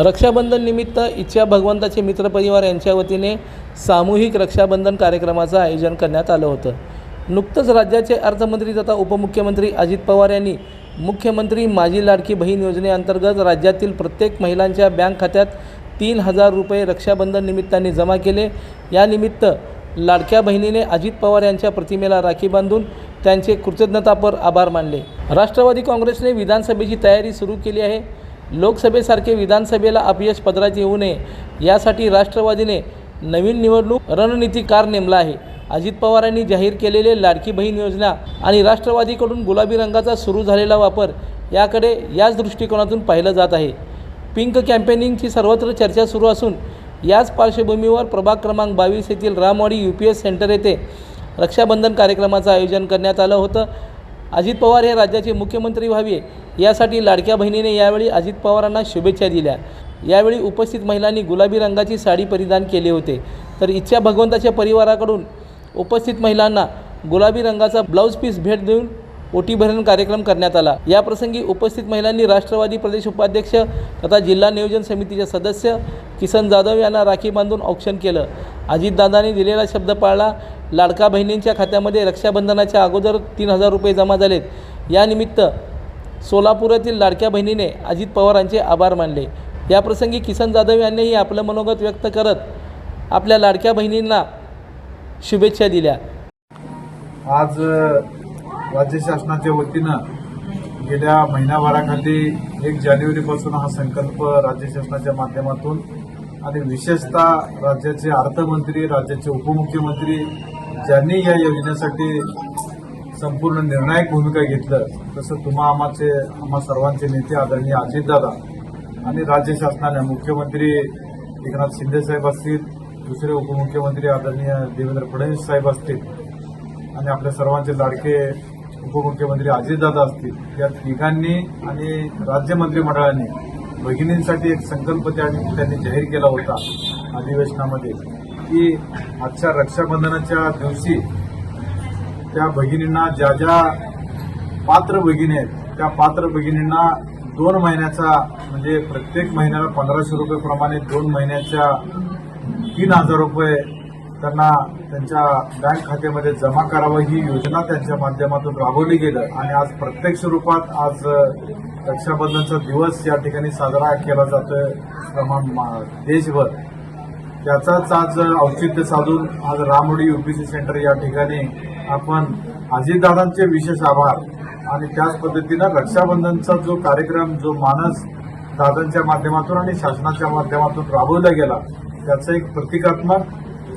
रक्षाबंधन निमित्त इच्छा भगवंताचे मित्रपरिवार यांच्या वतीने सामूहिक रक्षाबंधन कार्यक्रमाचं आयोजन करण्यात आलं होतं. नुकतंच राज्याचे अर्थमंत्री तथा उपमुख्यमंत्री अजित पवार यांनी मुख्यमंत्री माझी लाडकी बहीण योजनेअंतर्गत राज्यातील प्रत्येक महिलांच्या बँक खात्यात तीन हजार रुपये रक्षाबंधन निमित्ताने जमा केले. यानिमित्त लाडक्या बहिणीने अजित पवार यांच्या प्रतिमेला राखी बांधून त्यांचे कृतज्ञतापर आभार मानले. राष्ट्रवादी काँग्रेसने विधानसभेची तयारी सुरू केली आहे. लोकसभेसारखे विधानसभेला अपयश पदरात येऊ नये यासाठी राष्ट्रवादीने नवीन निवडणूक रणनीतीकार नेमला आहे. अजित पवारांनी जाहीर केलेले लाडकी बहीण योजना आणि राष्ट्रवादीकडून गुलाबी रंगाचा सुरू झालेला वापर याकडे याच दृष्टिकोनातून पाहिलं जात आहे. पिंक कॅम्पेनिंगची सर्वत्र चर्चा सुरू असून याच पार्श्वभूमीवर प्रभाग क्रमांक बावीस येथील Ramwadi U P S centre येथे रक्षाबंधन कार्यक्रमाचं आयोजन करण्यात आलं होतं. अजित पवार हे राज्याचे मुख्यमंत्री व्हावे यासाठी लाडक्या बहिणीने यावेळी अजित पवारांना शुभेच्छा दिल्या. यावेळी उपस्थित महिलांनी गुलाबी रंगाची साडी परिधान केले होते. तर इच्छा भगवंताच्या परिवाराकडून उपस्थित महिलांना गुलाबी रंगाचा ब्लाऊज पीस भेट देऊन ओटी भरण कार्यक्रम करण्यात आला. याप्रसंगी उपस्थित महिलांनी राष्ट्रवादी प्रदेश उपाध्यक्ष तथा जिल्हा नियोजन समितीचे सदस्य किसन जाधव यांना राखी बांधून औक्षण केलं. अजितदादांनी दिलेला शब्द पाळला. लाडका बहिणींच्या खात्यामध्ये रक्षाबंधनाच्या अगोदर तीन हजार रुपये जमा झालेत. यानिमित्त सोलापुरातील लाडक्या बहिणीने अजित पवारांचे आभार मानले. याप्रसंगी किसन जाधव यांनीही आपलं मनोगत व्यक्त करत आपल्या लाडक्या बहिणींना शुभेच्छा दिल्या. आज राज्य शासनाच्या वतीनं गेल्या महिनाभराखाली एक जानेवारीपासून हा संकल्प राज्य शासनाच्या माध्यमातून आणि विशेषतः राज्याचे अर्थमंत्री राज्याचे उपमुख्यमंत्री ज्यांनी या योजनेसाठी संपूर्ण निर्णायक भूमिका घेतलं तसं तुम्हा आम्हाचे आम्हा सर्वांचे नेते आदरणीय अजितदादा आणि राज्य शासनाने मुख्यमंत्री एकनाथ शिंदे साहेब असतील दुसरे उपमुख्यमंत्री आदरणीय देवेंद्र फडणवीस साहेब असतील आणि आपल्या सर्वांचे लाडके उपमुख्यमंत्री अजितदादा असतील या तिघांनी आणि राज्य मंत्रिमंडळाने भगिनींसाठी एक संकल्प त्यांनी त्यांनी जाहीर केला होता अधिवेशनामध्ये की आजच्या रक्षाबंधनाच्या दिवशी त्या भगिनींना ज्या ज्या पात्र भगिनी आहेत त्या पात्र भगिनींना दोन महिन्याचा म्हणजे प्रत्येक महिन्याला पंधराशे रुपये प्रमाणे दोन महिन्याच्या तीन हजार रुपये त्यांना त्यांच्या बँक खात्यामध्ये जमा करावं ही योजना त्यांच्या माध्यमातून राबवली गेलं. आणि आज प्रत्यक्ष रूपात आज रक्षाबंधनचा दिवस या ठिकाणी साजरा केला जातोय. प्रमाण मा- देशभर. त्याचाच आज औचित्य साधून आज रामोडी युपीसी सेंटर या ठिकाणी आपण अजितदादांचे विशेष आभार. आणि त्याच पद्धतीनं रक्षाबंधनचा जो कार्यक्रम जो मानस दादांच्या माध्यमातून आणि शासनाच्या माध्यमातून राबवला गेला त्याचं एक प्रतिकात्मक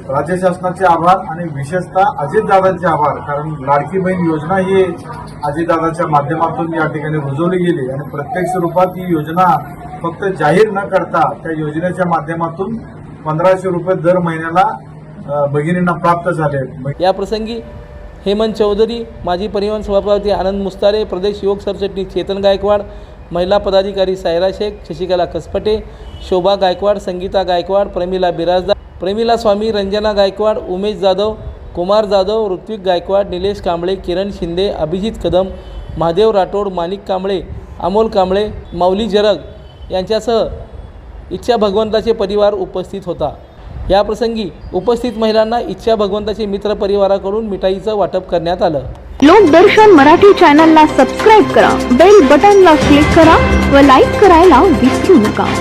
राज्य शासनाचे आभार आणि विशेषतः अजितदादांचे आभार. कारण लाडकी बहीण योजना ही अजितदादाच्या माध्यमातून या ठिकाणी रुजवली गेली आणि प्रत्यक्ष रूपात ही योजना फक्त जाहीर न करता त्या योजनेच्या माध्यमातून पंधराशे रुपये दर महिन्याला भगिनींना प्राप्त झाले. याप्रसंगी हेमंत चौधरी माजी परिवहन सभापती आनंद मुस्तारे प्रदेश युवक सरचिटणीस चेतन गायकवाड महिला पदाधिकारी सायरा शेख शशिकला कसपटे शोभा गायकवाड संगीता गायकवाड प्रमिला बिराजदार प्रमिला स्वामी रंजना गायकवाड उमेश जाधव कुमार जाधव ऋत्विक गायकवाड निलेश कांबळे किरण शिंदे अभिजित कदम महादेव राठोड माणिक कांबळे अमोल कांबळे माऊली जरग यांच्यासह इच्छा भगवंताचे परिवार उपस्थित होता. याप्रसंगी उपस्थित महिलांना इच्छा भगवंताचे मित्र परिवाराकडून मिठाईचं वाटप करण्यात आलं. लोकदर्शन मराठी चॅनलला सबस्क्राईब करा बेल बटनला क्लिक करा व लाईक करायला विसरू नका.